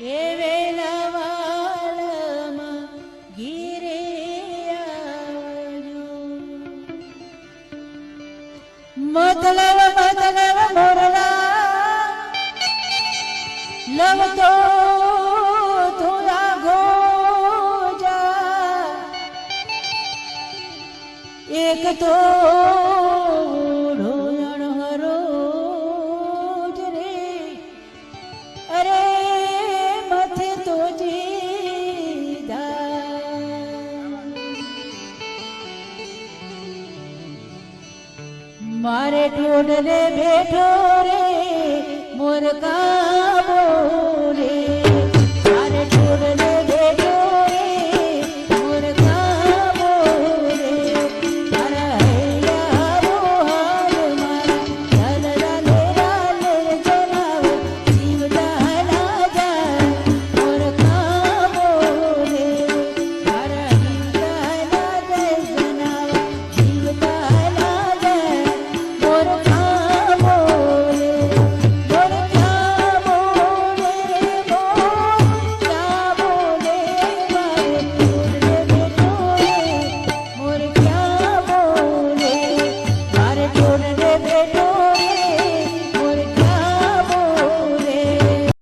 એ વેલાવાળમાં ગીરે મતલબ મતલબ મોરલા લવ તો થોડા ગોજા. એક તો મારે ઢોઢ રે બેઠો રે.